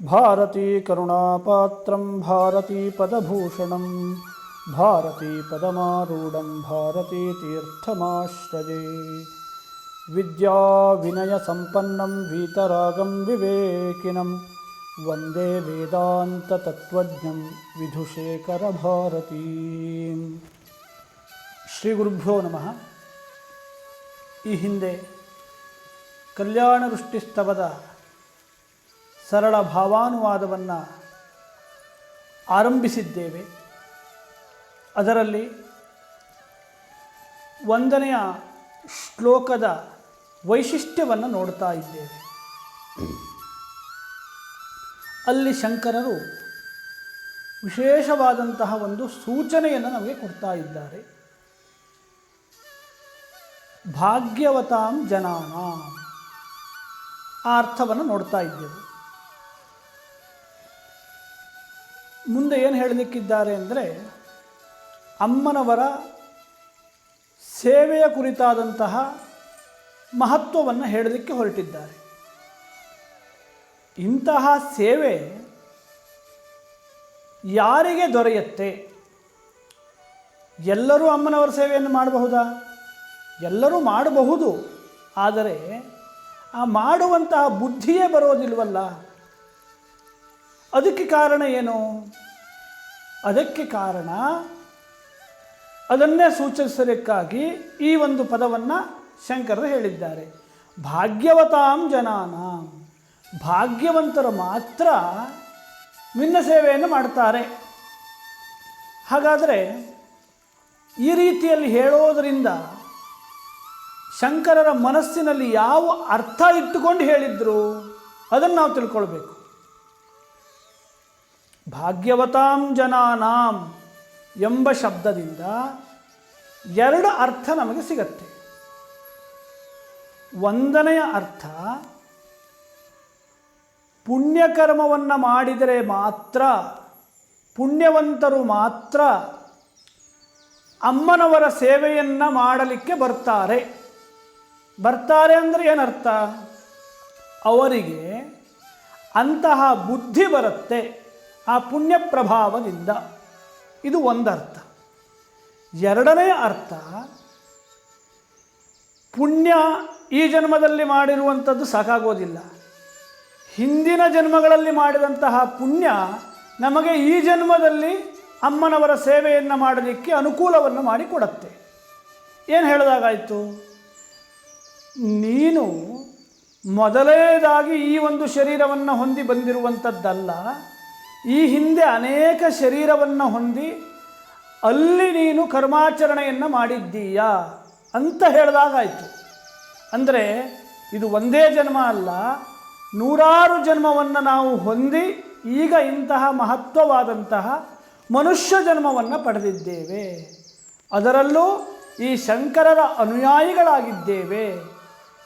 भारतीकरुणापात्रं भारतीपदभूषणं भारतीपदमारूढं भारतीतीर्थमाश्रये विद्याविनयसम्पन्नं वीतरागं विवेकिनं वन्दे वेदान्ततत्त्वज्ञं ವಿಧುಶೇಖರಭಾರತೀಂ ಶ್ರೀ ಗುರುಭ್ಯೋ ನಮಃ ಈ ಹಿಂದೆ ಕಲ್ಯಾಣ ವೃಷ್ಟಿಸ್ತವದ ಸರಳ ಭಾವಾನುವಾದವನ್ನು ಆರಂಭಿಸಿದ್ದೇವೆ. ಅದರಲ್ಲಿ ಒಂದನೆಯ ಶ್ಲೋಕದ ವೈಶಿಷ್ಟ್ಯವನ್ನು ನೋಡ್ತಾ ಇದ್ದೇವೆ. ಅಲ್ಲಿ ಶಂಕರರು ವಿಶೇಷವಾದಂತಹ ಒಂದು ಸೂಚನೆಯನ್ನು ನಮಗೆ ಕೊಡ್ತಾ ಇದ್ದಾರೆ. ಭಾಗ್ಯವತಾಂ ಜನಾನ ಆ ಅರ್ಥವನ್ನು ನೋಡ್ತಾ ಇದ್ದೆವು. ಮುಂದೆ ಏನು ಹೇಳಲಿಕ್ಕಿದ್ದಾರೆ ಅಂದರೆ ಅಮ್ಮನವರ ಸೇವೆಯ ಕುರಿತಾದಂತಹ ಮಹತ್ವವನ್ನು ಹೇಳಲಿಕ್ಕೆ ಹೊರಟಿದ್ದಾರೆ. ಇಂತಹ ಸೇವೆ ಯಾರಿಗೆ ದೊರೆಯುತ್ತೆ? ಎಲ್ಲರೂ ಅಮ್ಮನವರ ಸೇವೆಯನ್ನು ಮಾಡಬಹುದಾ? ಎಲ್ಲರೂ ಮಾಡಬಹುದು, ಆದರೆ ಆ ಮಾಡುವಂತಹ ಬುದ್ಧಿಯೇ ಬರೋದಿಲ್ವಲ್ಲ? ಅದಕ್ಕೆ ಕಾರಣ ಏನು? ಅದಕ್ಕೆ ಕಾರಣ ಅದನ್ನೇ ಸೂಚಿಸಲಿಕ್ಕಾಗಿ ಈ ಒಂದು ಪದವನ್ನು ಶಂಕರರು ಹೇಳಿದ್ದಾರೆ. ಭಾಗ್ಯವತಾಂ ಜನಾನ. ಭಾಗ್ಯವಂತರು ಮಾತ್ರ ಮಿನ್ನ ಸೇವೆಯನ್ನು ಮಾಡ್ತಾರೆ. ಹಾಗಾದರೆ ಈ ರೀತಿಯಲ್ಲಿ ಹೇಳೋದರಿಂದ ಶಂಕರರ ಮನಸ್ಸಿನಲ್ಲಿ ಯಾವ ಅರ್ಥ ಇಟ್ಟುಕೊಂಡು ಹೇಳಿದ್ರು, ಅದನ್ನು ನಾವು ತಿಳ್ಕೊಳ್ಬೇಕು. ಭಾಗ್ಯವತಾಂ ಜನಾನಾಂ ಎಂಬ ಶಬ್ದದಿಂದ ಎರಡು ಅರ್ಥ ನಮಗೆ ಸಿಗತ್ತೆ. ಒಂದನೆಯ ಅರ್ಥ, ಪುಣ್ಯಕರ್ಮವನ್ನು ಮಾಡಿದರೆ ಮಾತ್ರ, ಪುಣ್ಯವಂತರು ಮಾತ್ರ ಅಮ್ಮನವರ ಸೇವೆಯನ್ನು ಮಾಡಲಿಕ್ಕೆ ಬರ್ತಾರೆ. ಬರ್ತಾರೆ ಅಂದರೆ ಏನರ್ಥ? ಅವರಿಗೆ ಅಂತಹ ಬುದ್ಧಿ ಬರುತ್ತೆ. ಆ ಪುಣ್ಯ ಪ್ರಭಾವದಿಂದ ಇದು ಒಂದರ್ಥ. ಎರಡನೇ ಅರ್ಥ, ಪುಣ್ಯ ಈ ಜನ್ಮದಲ್ಲಿ ಮಾಡಿರುವಂಥದ್ದು ಸಾಕಾಗೋದಿಲ್ಲ. ಹಿಂದಿನ ಜನ್ಮಗಳಲ್ಲಿ ಮಾಡಿದಂತಹ ಪುಣ್ಯ ನಮಗೆ ಈ ಜನ್ಮದಲ್ಲಿ ಅಮ್ಮನವರ ಸೇವೆಯನ್ನು ಮಾಡಲಿಕ್ಕೆ ಅನುಕೂಲವನ್ನು ಮಾಡಿಕೊಡತ್ತೆ. ಏನು ಹೇಳಿದಾಗಾಯಿತು? ನೀನು ಮೊದಲನೇದಾಗಿ ಈ ಒಂದು ಶರೀರವನ್ನು ಹೊಂದಿ ಬಂದಿರುವಂಥದ್ದಲ್ಲ ಈ ಹಿಂದೆ ಅನೇಕ ಶರೀರವನ್ನು ಹೊಂದಿ ಅಲ್ಲಿ ನೀನು ಕರ್ಮಾಚರಣೆಯನ್ನು ಮಾಡಿದ್ದೀಯಾ ಅಂತ ಹೇಳಿದಾಗಾಯಿತು. ಅಂದರೆ ಇದು ಒಂದೇ ಜನ್ಮ ಅಲ್ಲ, ನೂರಾರು ಜನ್ಮವನ್ನು ನಾವು ಹೊಂದಿ ಈಗ ಇಂತಹ ಮಹತ್ವವಾದಂತಹ ಮನುಷ್ಯ ಜನ್ಮವನ್ನು ಪಡೆದಿದ್ದೇವೆ. ಅದರಲ್ಲೂ ಈ ಶಂಕರರ ಅನುಯಾಯಿಗಳಾಗಿದ್ದೇವೆ.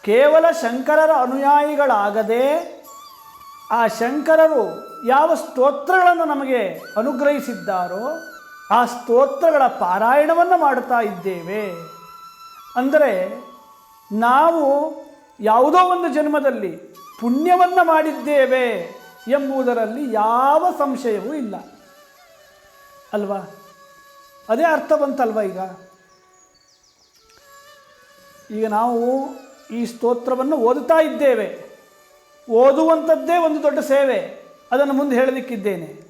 ಕೇವಲ ಶಂಕರರ ಅನುಯಾಯಿಗಳಾಗದೆ ಆ ಶಂಕರರು ಯಾವ ಸ್ತೋತ್ರಗಳನ್ನು ನಮಗೆ ಅನುಗ್ರಹಿಸಿದ್ದಾರೋ ಆ ಸ್ತೋತ್ರಗಳ ಪಾರಾಯಣವನ್ನು ಮಾಡುತ್ತಾ ಇದ್ದೇವೆ. ಅಂದರೆ ನಾವು ಯಾವುದೋ ಒಂದು ಜನ್ಮದಲ್ಲಿ ಪುಣ್ಯವನ್ನು ಮಾಡಿದ್ದೇವೆ ಎಂಬುದರಲ್ಲಿ ಯಾವ ಸಂಶಯವೂ ಇಲ್ಲ. ಅಲ್ವಾ? ಅದೇ ಅರ್ಥ ಬಂತಲ್ವ ಈಗ? ಈಗ ನಾವು ಈ ಸ್ತೋತ್ರವನ್ನು ಓದುತ್ತಾ ಇದ್ದೇವೆ. ಓದುವಂಥದ್ದೇ ಒಂದು ದೊಡ್ಡ ಸೇವೆ. ಅದನ್ನು ಮುಂದೆ ಹೇಳಲಿಕ್ಕಿದ್ದೇನೆ.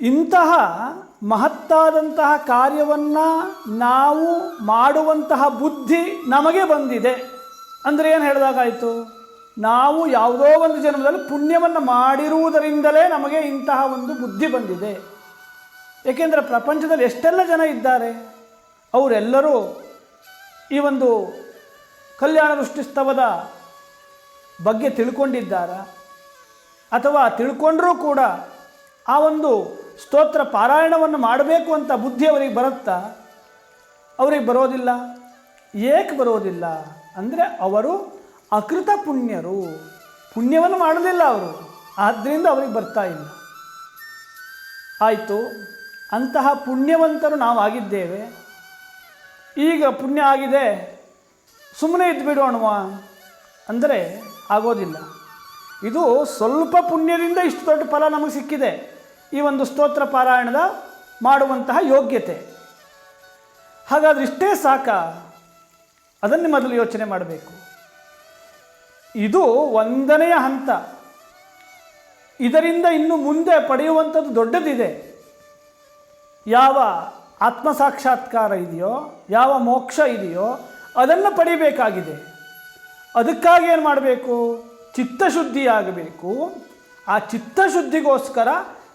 ಇಂತಹ ಮಹತ್ತಾದಂತಹ ಕಾರ್ಯವನ್ನು ನಾವು ಮಾಡುವಂತಹ ಬುದ್ಧಿ ನಮಗೆ ಬಂದಿದೆ. ಅಂದರೆ ಏನು ಹೇಳಿದಾಗಾಯಿತು? ನಾವು ಯಾವುದೋ ಒಂದು ಜನ್ಮದಲ್ಲಿ ಪುಣ್ಯವನ್ನು ಮಾಡಿರುವುದರಿಂದಲೇ ನಮಗೆ ಇಂತಹ ಒಂದು ಬುದ್ಧಿ ಬಂದಿದೆ. ಏಕೆಂದರೆ ಪ್ರಪಂಚದಲ್ಲಿ ಎಷ್ಟೆಲ್ಲ ಜನ ಇದ್ದಾರೆ? ಅವರೆಲ್ಲರೂ ಈ ಒಂದು ಕಲ್ಯಾಣ ವೃಷ್ಟಿಸ್ತವದ ಬಗ್ಗೆ ತಿಳ್ಕೊಂಡಿದ್ದಾರ? ಅಥವಾ ತಿಳ್ಕೊಂಡರೂ ಕೂಡ ಆ ಒಂದು ಸ್ತೋತ್ರ ಪಾರಾಯಣವನ್ನು ಮಾಡಬೇಕು ಅಂತ ಬುದ್ಧಿ ಅವರಿಗೆ ಬರುತ್ತಾ? ಅವರಿಗೆ ಬರೋದಿಲ್ಲ. ಏಕೆ ಬರೋದಿಲ್ಲ? ಅಂದರೆ ಅವರು ಅಕೃತ ಪುಣ್ಯರು. ಪುಣ್ಯವನ್ನು ಮಾಡಲಿಲ್ಲ ಅವರು. ಆದ್ದರಿಂದ ಅವರಿಗೆ ಬರ್ತಾ ಇಲ್ಲ. ಆಯಿತು, ಅಂತಹ ಪುಣ್ಯವಂತರು ನಾವು ಆಗಿದ್ದೇವೆ. ಈಗ ಪುಣ್ಯ ಆಗಿದೆ. ಸುಮ್ಮನೆ ಇದ್ದು ಬಿಡೋಣವಾ ಅಂದರೆ ಆಗೋದಿಲ್ಲ. ಇದು ಸ್ವಲ್ಪ ಪುಣ್ಯದಿಂದ ಇಷ್ಟು ದೊಡ್ಡ ಫಲ ನಮಗೆ ಸಿಕ್ಕಿದೆ. ಈ ಒಂದು ಸ್ತೋತ್ರ ಪಾರಾಯಣದ ಮಾಡುವಂತಹ ಯೋಗ್ಯತೆ. ಹಾಗಾದ್ರೆ ಇಷ್ಟೇ ಸಾಕ? ಅದನ್ನೇ ಮೊದಲು ಯೋಚನೆ ಮಾಡಬೇಕು. ಇದು ಒಂದನೆಯ ಹಂತ. ಇದರಿಂದ ಇನ್ನು ಮುಂದೆ ಪಡೆಯುವಂಥದ್ದು ದೊಡ್ಡದಿದೆ. ಯಾವ ಆತ್ಮ ಸಾಕ್ಷಾತ್ಕಾರ ಇದೆಯೋ, ಯಾವ ಮೋಕ್ಷ ಇದೆಯೋ, ಅದನ್ನು ಪಡಿಬೇಕಾಗಿದೆ ಅದಕ್ಕಾಗಿ ಏನು ಮಾಡಬೇಕು? ಚಿತ್ತಶುದ್ಧಿಯಾಗಬೇಕು. ಆ ಚಿತ್ತಶುದ್ಧಿಗೋಸ್ಕರ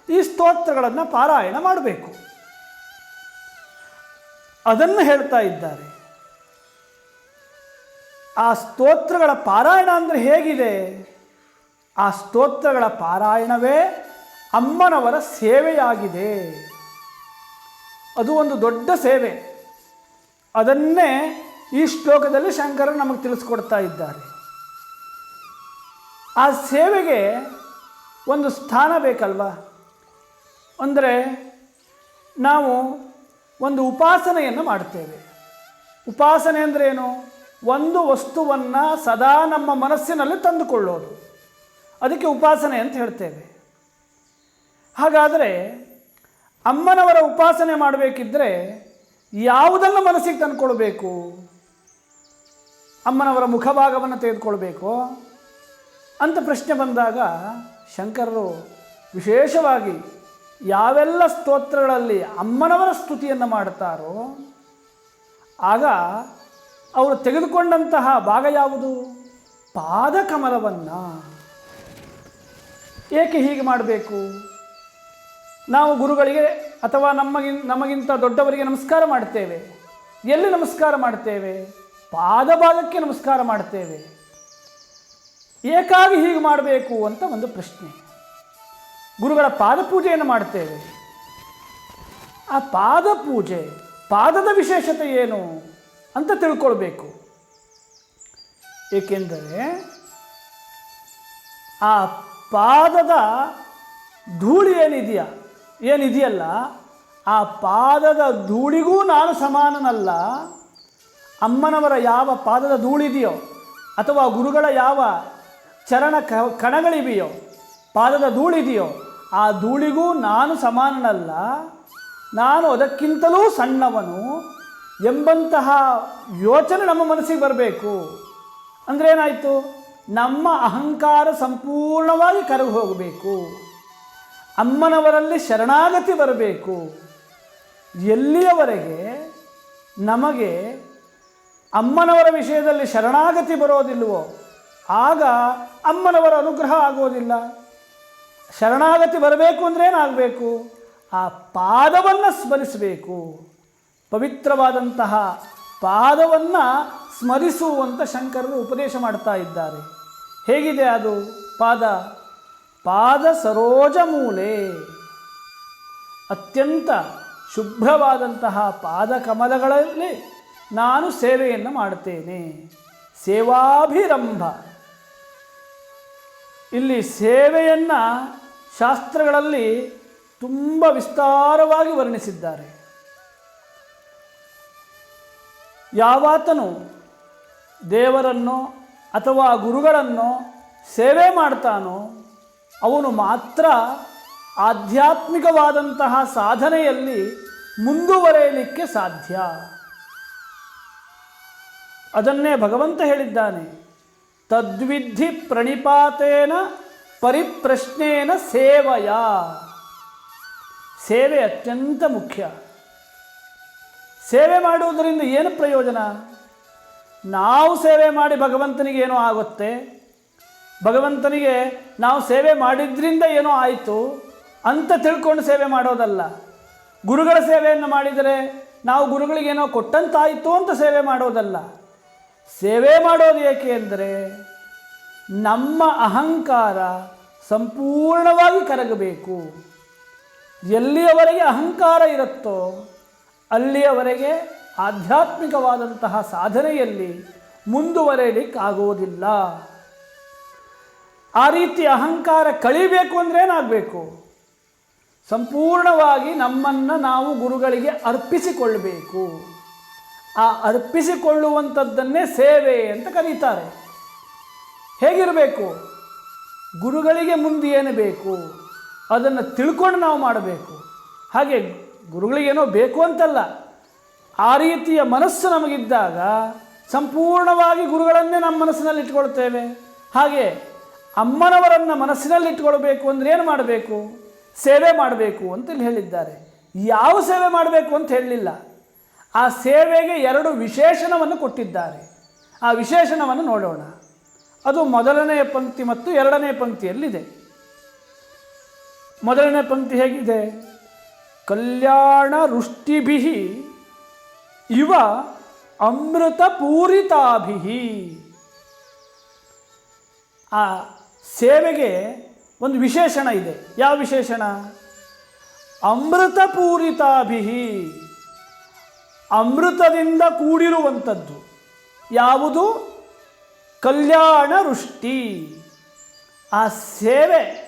ಈ ಸ್ತೋತ್ರಗಳನ್ನು ಪಾರಾಯಣ ಮಾಡಬೇಕು. ಅದನ್ನು ಹೇಳ್ತಾ ಇದ್ದಾರೆ. ಆ ಸ್ತೋತ್ರಗಳ ಪಾರಾಯಣ ಅಂದರೆ ಹೇಗಿದೆ? ಆ ಸ್ತೋತ್ರಗಳ ಪಾರಾಯಣವೇ ಅಮ್ಮನವರ ಸೇವೆಯಾಗಿದೆ. ಅದು ಒಂದು ದೊಡ್ಡ ಸೇವೆ. ಅದನ್ನೇ ಈ ಶ್ಲೋಕದಲ್ಲಿ ಶಂಕರ ನಮಗೆ ತಿಳಿಸ್ಕೊಡ್ತಾ ಇದ್ದಾರೆ. ಆ ಸೇವೆಗೆ ಒಂದು ಸ್ಥಾನ ಬೇಕಲ್ವಾ? ಅಂದರೆ ನಾವು ಒಂದು ಉಪಾಸನೆಯನ್ನು ಮಾಡ್ತೇವೆ. ಉಪಾಸನೆ ಅಂದ್ರೇನು ಒಂದು ವಸ್ತುವನ್ನು ಸದಾ ನಮ್ಮ ಮನಸ್ಸಿನಲ್ಲಿ ತಂದುಕೊಳ್ಳೋದು. ಅದಕ್ಕೆ ಉಪಾಸನೆ ಅಂತ ಹೇಳ್ತೇವೆ. ಹಾಗಾದರೆ ಅಮ್ಮನವರ ಉಪಾಸನೆ ಮಾಡಬೇಕಿದ್ರೆ ಯಾವುದನ್ನು ಮನಸ್ಸಿಗೆ ತಂದುಕೊಳ್ಬೇಕು? ಅಮ್ಮನವರ ಮುಖಭಾಗವನ್ನು ತೆಗೆದುಕೊಳ್ಬೇಕು ಅಂತ ಪ್ರಶ್ನೆ ಬಂದಾಗ ಶಂಕರರು ವಿಶೇಷವಾಗಿ ಯಾವೆಲ್ಲ ಸ್ತೋತ್ರಗಳಲ್ಲಿ ಅಮ್ಮನವರ ಸ್ತುತಿಯನ್ನು ಮಾಡ್ತಾರೋ ಆಗ ಅವರು ತೆಗೆದುಕೊಂಡಂತಹ ಭಾಗ ಯಾವುದು? ಪಾದಕಮಲವನ್ನು. ಏಕೆ ಹೀಗೆ ಮಾಡಬೇಕು? ನಾವು ಗುರುಗಳಿಗೆ ಅಥವಾ ನಮಗಿನ್ ನಮಗಿಂತ ದೊಡ್ಡವರಿಗೆ ನಮಸ್ಕಾರ ಮಾಡ್ತೇವೆ. ಎಲ್ಲಿ ನಮಸ್ಕಾರ ಮಾಡ್ತೇವೆ? ಪಾದಭಾಗಕ್ಕೆ ನಮಸ್ಕಾರ ಮಾಡ್ತೇವೆ ಏಕಾಗಿ ಹೀಗೆ ಮಾಡಬೇಕು ಅಂತ ಒಂದು ಪ್ರಶ್ನೆ. ಗುರುಗಳ ಪಾದಪೂಜೆಯನ್ನು ಮಾಡ್ತೇವೆ ಆ ಪಾದ ಪೂಜೆ ಪಾದದ ವಿಶೇಷತೆ ಏನು ಅಂತ ತಿಳ್ಕೊಳ್ಬೇಕು. ಏಕೆಂದರೆ ಆ ಪಾದದ ಧೂಳಿ ಏನಿದೆಯಾ? ಏನಿದೆಯಲ್ಲ, ಆ ಪಾದದ ಧೂಳಿಗೂ ನಾನು ಸಮಾನನಲ್ಲ. ಅಮ್ಮನವರ ಯಾವ ಪಾದದ ಧೂಳಿದೆಯೋ ಅಥವಾ ಗುರುಗಳ ಯಾವ ಚರಣ ಕಣಗಳಿವೆಯೋ ಪಾದದ ಧೂಳಿದೆಯೋ ಆ ಧೂಳಿಗೂ ನಾನು ಸಮಾನನಲ್ಲ. ನಾನು ಅದಕ್ಕಿಂತಲೂ ಸಣ್ಣವನು ಎಂಬಂತಹ ಯೋಚನೆ ನಮ್ಮ ಮನಸ್ಸಿಗೆ ಬರಬೇಕು. ಅಂದರೆ ಏನಾಯಿತು ನಮ್ಮ ಅಹಂಕಾರ ಸಂಪೂರ್ಣವಾಗಿ ಕರಗು ಹೋಗಬೇಕು. ಅಮ್ಮನವರಲ್ಲಿ ಶರಣಾಗತಿ ಬರಬೇಕು. ಎಲ್ಲಿಯವರೆಗೆ? ನಮಗೆ ಅಮ್ಮನವರ ವಿಷಯದಲ್ಲಿ ಶರಣಾಗತಿ ಬರೋದಿಲ್ವೋ ಆಗ ಅಮ್ಮನವರ ಅನುಗ್ರಹ ಆಗೋದಿಲ್ಲ ಶರಣಾಗತಿ ಬರಬೇಕು ಅಂದರೆ ಏನಾಗಬೇಕು? ಆ ಪಾದವನ್ನು ಸ್ಮರಿಸಬೇಕು. ಪವಿತ್ರವಾದಂತಹ ಪಾದವನ್ನು ಸ್ಮರಿಸುವಂತ ಶಂಕರರು ಉಪದೇಶ ಮಾಡ್ತಾ ಇದ್ದಾರೆ. ಹೇಗಿದೆ ಅದು ಪಾದ? ಪಾದ ಸರೋಜ ಮೂಲೆ. ಅತ್ಯಂತ ಶುಭ್ರವಾದಂತಹ ಪಾದಕಮಲಗಳಲ್ಲಿ ನಾನು ಸೇವೆಯನ್ನು ಮಾಡುತ್ತೇನೆ. ಸೇವಾಭಿರಂಭ. ಇಲ್ಲಿ ಸೇವೆಯನ್ನು ಶಾಸ್ತ್ರಗಳಲ್ಲಿ ತುಂಬ ವಿಸ್ತಾರವಾಗಿ ವರ್ಣಿಸಿದ್ದಾರೆ. ಯಾವಾತನು ದೇವರನ್ನು ಅಥವಾ ಗುರುಗಳನ್ನು ಸೇವೆ ಮಾಡ್ತಾನೋ, ಅವನು ಮಾತ್ರ ಆಧ್ಯಾತ್ಮಿಕವಾದಂತಹ ಸಾಧನೆಯಲ್ಲಿ ಮುಂದುವರೆಯಲಿಕ್ಕೆ ಸಾಧ್ಯ. ಅದನ್ನೇ ಭಗವಂತ ಹೇಳಿದ್ದಾನೆ. ತದ್ವಿಧಿ ಪ್ರಣಿಪಾತೇನ ಪರಿಪ್ರಶ್ನೇನ ಸೇವೆಯ. ಸೇವೆ ಅತ್ಯಂತ ಮುಖ್ಯ. ಸೇವೆ ಮಾಡುವುದರಿಂದ ಏನು ಪ್ರಯೋಜನ? ನಾವು ಸೇವೆ ಮಾಡಿ ಭಗವಂತನಿಗೆ ಏನೋ ಆಗುತ್ತೆ. ಭಗವಂತನಿಗೆ ನಾವು ಸೇವೆ ಮಾಡಿದ್ರಿಂದ ಏನೋ ಆಯಿತು ಅಂತ ತಿಳ್ಕೊಂಡು ಸೇವೆ ಮಾಡೋದಲ್ಲ. ಗುರುಗಳ ಸೇವೆಯನ್ನು ಮಾಡಿದರೆ ನಾವು ಗುರುಗಳಿಗೇನೋ ಕೊಟ್ಟಂತಾಯಿತು ಅಂತ ಸೇವೆ ಮಾಡೋದಲ್ಲ. ಸೇವೆ ಮಾಡೋದು ಏಕೆ ಅಂದರೆ ನಮ್ಮ ಅಹಂಕಾರ ಸಂಪೂರ್ಣವಾಗಿ ಕರಗಬೇಕು. ಎಲ್ಲಿಯವರೆಗೆ ಅಹಂಕಾರ ಇರುತ್ತೋ ಅಲ್ಲಿಯವರೆಗೆ ಆಧ್ಯಾತ್ಮಿಕವಾದಂತಹ ಸಾಧನೆಯಲ್ಲಿ ಮುಂದುವರೆಯಲಿಕ್ಕಾಗುವುದಿಲ್ಲ. ಆ ರೀತಿ ಅಹಂಕಾರ ಕಳಿಬೇಕು ಅಂದರೆ ಏನಾಗಬೇಕು? ಸಂಪೂರ್ಣವಾಗಿ ನಮ್ಮನ್ನು ನಾವು ಗುರುಗಳಿಗೆ ಅರ್ಪಿಸಿಕೊಳ್ಳಬೇಕು. ಆ ಅರ್ಪಿಸಿಕೊಳ್ಳುವಂಥದ್ದನ್ನೇ ಸೇವೆ ಅಂತ ಕರೀತಾರೆ. ಹೇಗಿರಬೇಕು? ಗುರುಗಳಿಗೆ ಮುಂದೆ ಏನು ಬೇಕು? ಅದನ್ನು ತಿಳ್ಕೊಂಡು ನಾವು ಮಾಡಬೇಕು. ಹಾಗೆ ಗುರುಗಳಿಗೇನೋ ಬೇಕು ಅಂತಲ್ಲ. ಆ ರೀತಿಯ ಮನಸ್ಸು ನಮಗಿದ್ದಾಗ ಸಂಪೂರ್ಣವಾಗಿ ಗುರುಗಳನ್ನೇ ನಮ್ಮ ಮನಸ್ಸಿನಲ್ಲಿ ಇಟ್ಕೊಳ್ತೇವೆ ಹಾಗೆ ಅಮ್ಮನವರನ್ನು ಮನಸ್ಸಿನಲ್ಲಿ ಇಟ್ಕೊಳ್ಬೇಕು ಅಂದರೆ ಏನು ಮಾಡಬೇಕು? ಸೇವೆ ಮಾಡಬೇಕು ಅಂತ ಹೇಳಿದ್ದಾರೆ. ಯಾವ ಸೇವೆ ಮಾಡಬೇಕು ಅಂತ ಹೇಳಲಿಲ್ಲ ಆ ಸೇವೆಗೆ ಎರಡು ವಿಶೇಷಣವನ್ನು ಕೊಟ್ಟಿದ್ದಾರೆ. ಆ ವಿಶೇಷಣವನ್ನು ನೋಡೋಣ. ಅದು ಮೊದಲನೆಯ ಪಂಕ್ತಿ ಮತ್ತು ಎರಡನೇ ಪಂಕ್ತಿಯಲ್ಲಿದೆ. ಮೊದಲನೇ ಪಂಕ್ತಿ ಹೇಗಿದೆ? ಕಲ್ಯಾಣ ರುಷ್ಟಿಭಿ ಇವ ಅಮೃತ ಪೂರಿತಾಭಿ ಆ ಸೇವೆಗೆ ಒಂದು ವಿಶೇಷಣ ಇದೆ. ಯಾವ ವಿಶೇಷಣ? ಅಮೃತ ಪೂರಿತಾಭಿ ಅಮೃತದಿಂದ ಕೂಡಿರುವಂಥದ್ದು. ಯಾವುದು? ಕಲ್ಯಾಣ ವೃಷ್ಟಿ. ಆ ಸೇವೆ,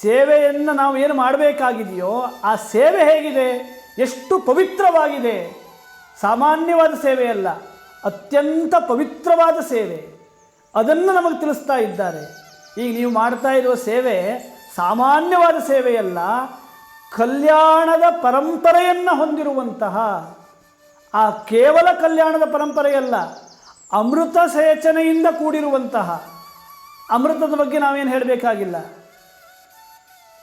ಸೇವೆಯನ್ನು ನಾವು ಏನು ಮಾಡಬೇಕಾಗಿದೆಯೋ, ಆ ಸೇವೆ ಹೇಗಿದೆ? ಎಷ್ಟು ಪವಿತ್ರವಾಗಿದೆ? ಸಾಮಾನ್ಯವಾದ ಸೇವೆಯಲ್ಲ ಅತ್ಯಂತ ಪವಿತ್ರವಾದ ಸೇವೆ. ಅದನ್ನು ನಮಗೆ ತಿಳಿಸ್ತಾ ಇದ್ದಾರೆ. ಈಗ ನೀವು ಮಾಡ್ತಾ ಇರುವ ಸೇವೆ ಸಾಮಾನ್ಯವಾದ ಸೇವೆಯಲ್ಲ ಕಲ್ಯಾಣದ ಪರಂಪರೆಯನ್ನು ಹೊಂದಿರುವಂತಹ, ಆ ಕೇವಲ ಕಲ್ಯಾಣದ ಪರಂಪರೆಯಲ್ಲ, ಅಮೃತ ಸೇಚನೆಯಿಂದ ಕೂಡಿರುವಂತಹ, ಅಮೃತದ ಬಗ್ಗೆ ನಾವೇನು ಹೇಳಬೇಕಾಗಿಲ್ಲ.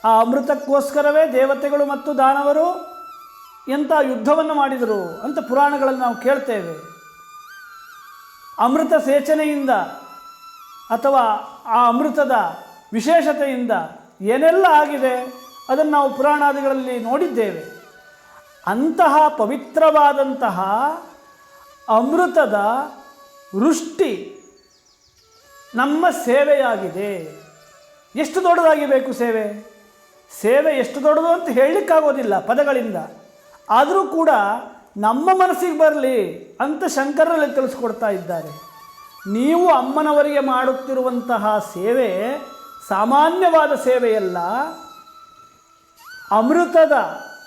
ಆ ಅಮೃತಕ್ಕೋಸ್ಕರವೇ ದೇವತೆಗಳು ಮತ್ತು ದಾನವರು ಎಂಥ ಯುದ್ಧವನ್ನು ಮಾಡಿದರು ಅಂತ ಪುರಾಣಗಳಲ್ಲಿ ನಾವು ಕೇಳ್ತೇವೆ. ಅಮೃತ ಸೇಚನೆಯಿಂದ ಅಥವಾ ಆ ಅಮೃತದ ವಿಶೇಷತೆಯಿಂದ ಏನೆಲ್ಲ ಆಗಿದೆ? ಅದನ್ನು ನಾವು ಪುರಾಣಾದಿಗಳಲ್ಲಿ ನೋಡಿದ್ದೇವೆ. ಅಂತಹ ಪವಿತ್ರವಾದಂತಹ ಅಮೃತದ ವೃಷ್ಟಿ ನಮ್ಮ ಸೇವೆಯಾಗಿದೆ. ಎಷ್ಟು ದೊಡ್ಡದಾಗಿ ಬೇಕು ಸೇವೆ? ಸೇವೆ ಎಷ್ಟು ದೊಡ್ಡದು ಅಂತ ಹೇಳಲಿಕ್ಕಾಗೋದಿಲ್ಲ ಪದಗಳಿಂದ. ಆದರೂ ಕೂಡ ನಮ್ಮ ಮನಸ್ಸಿಗೆ ಬರಲಿ ಅಂತ ಶಂಕರಲ್ಲಿ ತಿಳಿಸ್ಕೊಡ್ತಾ ಇದ್ದಾರೆ. ನೀವು ಅಮ್ಮನವರಿಗೆ ಮಾಡುತ್ತಿರುವಂತಹ ಸೇವೆ ಸಾಮಾನ್ಯವಾದ ಸೇವೆಯಲ್ಲ. ಅಮೃತದ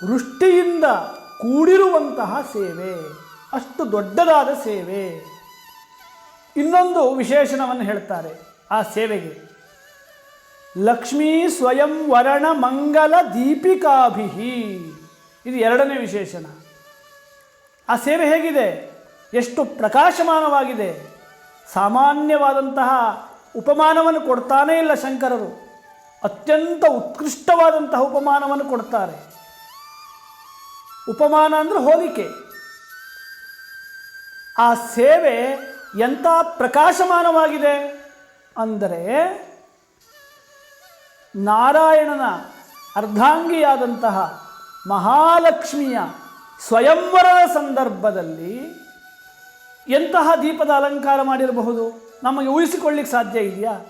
ವೃಷ್ಟಿಯಿಂದ ಕೂಡಿರುವಂತಹ ಸೇವೆ. ಅಷ್ಟು ದೊಡ್ಡದಾದ ಸೇವೆ. ಇನ್ನೊಂದು ವಿಶೇಷಣವನ್ನು ಹೇಳ್ತಾರೆ ಆ ಸೇವೆಗೆ. ಲಕ್ಷ್ಮೀ ಸ್ವಯಂ ವರಣ ಮಂಗಲ ದೀಪಿಕಾಭಿಹಿ. ಇದು ಎರಡನೇ ವಿಶೇಷಣ. ಆ ಸೇವೆ ಹೇಗಿದೆ? ಎಷ್ಟು ಪ್ರಕಾಶಮಾನವಾಗಿದೆ. ಸಾಮಾನ್ಯವಾದಂತಹ ಉಪಮಾನವನ್ನು ಕೊಡ್ತಾನೇ ಇಲ್ಲ ಶಂಕರರು. ಅತ್ಯಂತ ಉತ್ಕೃಷ್ಟವಾದಂತಹ ಉಪಮಾನವನ್ನು ಕೊಡ್ತಾರೆ. ಉಪಮಾನ ಅಂದರೆ ಹೋಲಿಕೆ. ಆ ಸೇವೆ ಎಂಥ ಪ್ರಕಾಶಮಾನವಾಗಿದೆ ಅಂದರೆ ನಾರಾಯಣನ ಅರ್ಧಾಂಗಿಯಾದಂತಹ ಮಹಾಲಕ್ಷ್ಮಿಯ ಸ್ವಯಂವರದ ಸಂದರ್ಭದಲ್ಲಿ ಎಂತಹ ದೀಪದ ಅಲಂಕಾರ ಮಾಡಿರಬಹುದು? ನಮಗೆ ಊಹಿಸಿಕೊಳ್ಳಿಕ್ಕೆ ಸಾಧ್ಯ ಇದೆಯಾ?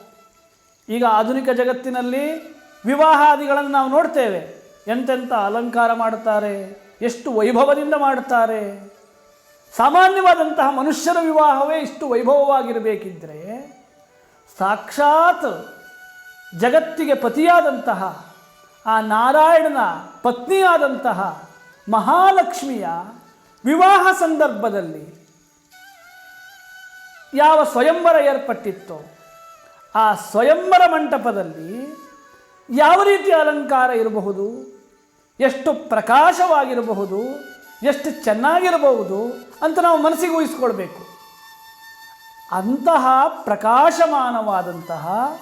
ಈಗ ಆಧುನಿಕ ಜಗತ್ತಿನಲ್ಲಿ ವಿವಾಹಾದಿಗಳನ್ನು ನಾವು ನೋಡ್ತೇವೆ. ಎಂತೆಂಥ ಅಲಂಕಾರ ಮಾಡುತ್ತಾರೆ, ಎಷ್ಟು ವೈಭವದಿಂದ ಮಾಡುತ್ತಾರೆ. ಸಾಮಾನ್ಯವಾದಂತಹ ಮನುಷ್ಯರ ವಿವಾಹವೇ ಇಷ್ಟು ವೈಭವವಾಗಿರಬೇಕಿದ್ದರೆ ಸಾಕ್ಷಾತ್ ಜಗತ್ತಿಗೆ ಪತಿಯಾದಂತಹ, ಆ ನಾರಾಯಣನ ಪತ್ನಿಯಾದಂತಹ ಮಹಾಲಕ್ಷ್ಮಿಯ ವಿವಾಹ ಸಂದರ್ಭದಲ್ಲಿ ಯಾವ ಸ್ವಯಂವರ ಏರ್ಪಟ್ಟಿತ್ತೋ ಆ ಸ್ವಯಂವರ ಮಂಟಪದಲ್ಲಿ ಯಾವ ರೀತಿ ಅಲಂಕಾರ ಇರಬಹುದು? ಎಷ್ಟು ಪ್ರಕಾಶವಾಗಿರಬಹುದು? ಎಷ್ಟು ಚೆನ್ನಾಗಿರಬಹುದು ಅಂತ ನಾವು ಮನಸ್ಸಿಗೆ ಊಹಿಸ್ಕೊಳ್ಬೇಕು. ಅಂತಹ ಪ್ರಕಾಶಮಾನವಾದಂತಹ,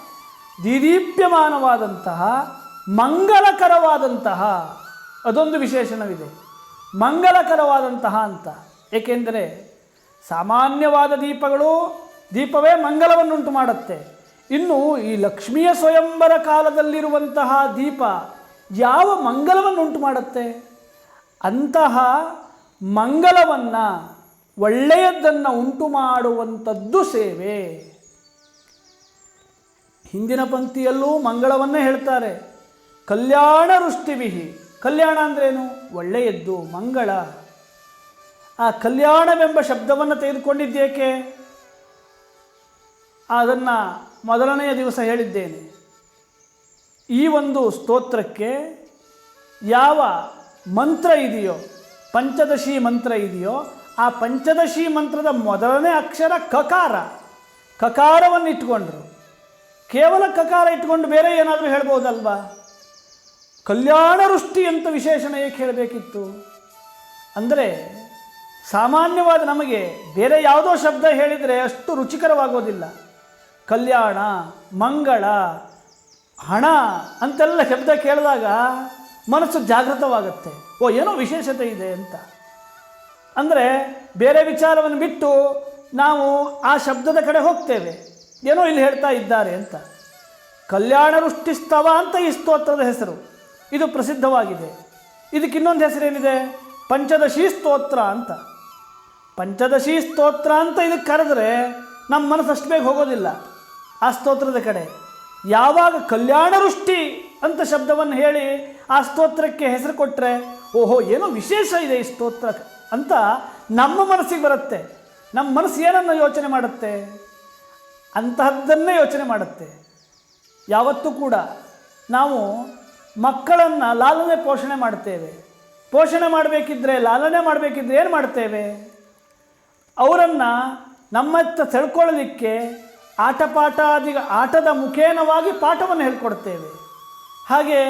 ದಿದೀಪ್ಯಮಾನವಾದಂತಹ, ಮಂಗಲಕರವಾದಂತಹ, ಅದೊಂದು ವಿಶೇಷಣವಿದೆ. ಮಂಗಲಕರವಾದಂತಹ ಅಂತ. ಏಕೆಂದರೆ ಸಾಮಾನ್ಯವಾದ ದೀಪಗಳು ದೀಪವೇ ಮಂಗಲವನ್ನುಂಟು ಮಾಡುತ್ತೆ. ಇನ್ನು ಈ ಲಕ್ಷ್ಮಿಯ ಸ್ವಯಂವರ ಕಾಲದಲ್ಲಿರುವಂತಹ ದೀಪ ಯಾವ ಮಂಗಲವನ್ನುಂಟು ಮಾಡುತ್ತೆ? ಅಂತಹ ಮಂಗಲವನ್ನು ಒಳ್ಳೆಯದ್ದನ್ನು ಉಂಟು ಮಾಡುವಂಥದ್ದು ಸೇವೆ. ಹಿಂದಿನ ಪಂಕ್ತಿಯಲ್ಲೂ ಮಂಗಳವನ್ನೇ ಹೇಳ್ತಾರೆ. ಕಲ್ಯಾಣ ವೃಷ್ಟಿವಿಹಿ. ಕಲ್ಯಾಣ ಅಂದ್ರೇನು? ಒಳ್ಳೆಯದ್ದು, ಮಂಗಳ. ಆ ಕಲ್ಯಾಣವೆಂಬ ಶಬ್ದವನ್ನು ತೆಗೆದುಕೊಂಡಿದ್ದೇಕೆ? ಅದನ್ನು ಮೊದಲನೆಯ ದಿವಸ ಹೇಳಿದ್ದೇನೆ, ಈ ಒಂದು ಸ್ತೋತ್ರಕ್ಕೆ ಯಾವ ಮಂತ್ರ ಇದೆಯೋ, ಪಂಚದಶಿ ಮಂತ್ರ ಇದೆಯೋ, ಆ ಪಂಚದಶಿ ಮಂತ್ರದ ಮೊದಲನೇ ಅಕ್ಷರ ಕಕಾರ. ಕಕಾರವನ್ನು ಇಟ್ಕೊಂಡ್ರು ಕೇವಲ ಕಕಾರ ಇಟ್ಕೊಂಡು ಬೇರೆ ಏನಾದರೂ ಹೇಳ್ಬೋದಲ್ವಾ? ಕಲ್ಯಾಣ ವೃಷ್ಟಿ ಅಂತ ವಿಶೇಷಣ ಏಕೆ ಹೇಳಬೇಕಿತ್ತು? ಅಂದರೆ ಸಾಮಾನ್ಯವಾದ ನಮಗೆ ಬೇರೆ ಯಾವುದೋ ಶಬ್ದ ಹೇಳಿದರೆ ಅಷ್ಟು ರುಚಿಕರವಾಗೋದಿಲ್ಲ. ಕಲ್ಯಾಣ, ಮಂಗಳ, ಹಣ ಅಂತೆಲ್ಲ ಶಬ್ದ ಕೇಳಿದಾಗ ಮನಸ್ಸು ಜಾಗೃತವಾಗುತ್ತೆ. ಓ, ಏನೋ ವಿಶೇಷತೆ ಇದೆ ಅಂತ. ಅಂದರೆ ಬೇರೆ ವಿಚಾರವನ್ನು ಬಿಟ್ಟು ನಾವು ಆ ಶಬ್ದದ ಕಡೆ ಹೋಗ್ತೇವೆ. ಏನೋ ಇಲ್ಲಿ ಹೇಳ್ತಾ ಇದ್ದಾರೆ ಅಂತ. ಕಲ್ಯಾಣ ವೃಷ್ಟಿಸ್ತವ ಅಂತ ಈ ಸ್ತೋತ್ರದ ಹೆಸರು. ಇದು ಪ್ರಸಿದ್ಧವಾಗಿದೆ. ಇದಕ್ಕೆ ಇನ್ನೊಂದು ಹೆಸರೇನಿದೆ? ಪಂಚದಶಿ ಸ್ತೋತ್ರ ಅಂತ. ಪಂಚದಶಿ ಸ್ತೋತ್ರ ಅಂತ ಇದಕ್ಕೆ ಕರೆದ್ರೆ ನಮ್ಮ ಮನಸ್ಸು ಅಷ್ಟು ಬೇಗ ಹೋಗೋದಿಲ್ಲ. ಆ ಸ್ತೋತ್ರದ ಕಡೆ. ಯಾವಾಗ ಕಲ್ಯಾಣ ವೃಷ್ಟಿ ಅಂತ ಶಬ್ದವನ್ನು ಹೇಳಿ ಆ ಸ್ತೋತ್ರಕ್ಕೆ ಹೆಸರು ಕೊಟ್ಟರೆ ಓಹೋ, ಏನೋ ವಿಶೇಷ ಇದೆ ಈ ಸ್ತೋತ್ರ ಅಂತ ನಮ್ಮ ಮನಸ್ಸಿಗೆ ಬರುತ್ತೆ. ನಮ್ಮ ಮನಸ್ಸು ಏನನ್ನು ಯೋಚನೆ ಮಾಡುತ್ತೆ? ಅಂತಹದ್ದನ್ನೇ ಯೋಚನೆ ಮಾಡುತ್ತೆ. ಯಾವತ್ತೂ ಕೂಡ ನಾವು ಮಕ್ಕಳನ್ನು ಲಾಲನೆ ಪೋಷಣೆ ಮಾಡ್ತೇವೆ ಪೋಷಣೆ ಮಾಡಬೇಕಿದ್ರೆ, ಲಾಲನೆ ಮಾಡಬೇಕಿದ್ರೆ ಏನು ಮಾಡ್ತೇವೆ ಅವರನ್ನು ನಮ್ಮತ್ತ ಸೆಳ್ಕೊಳ್ಳಲಿಕ್ಕೆ ಆಟ ಪಾಠಾದಿ ಆಟದ ಮುಖೇನವಾಗಿ ಪಾಠವನ್ನು ಹೇಳ್ಕೊಡ್ತೇವೆ. ಹಾಗೆ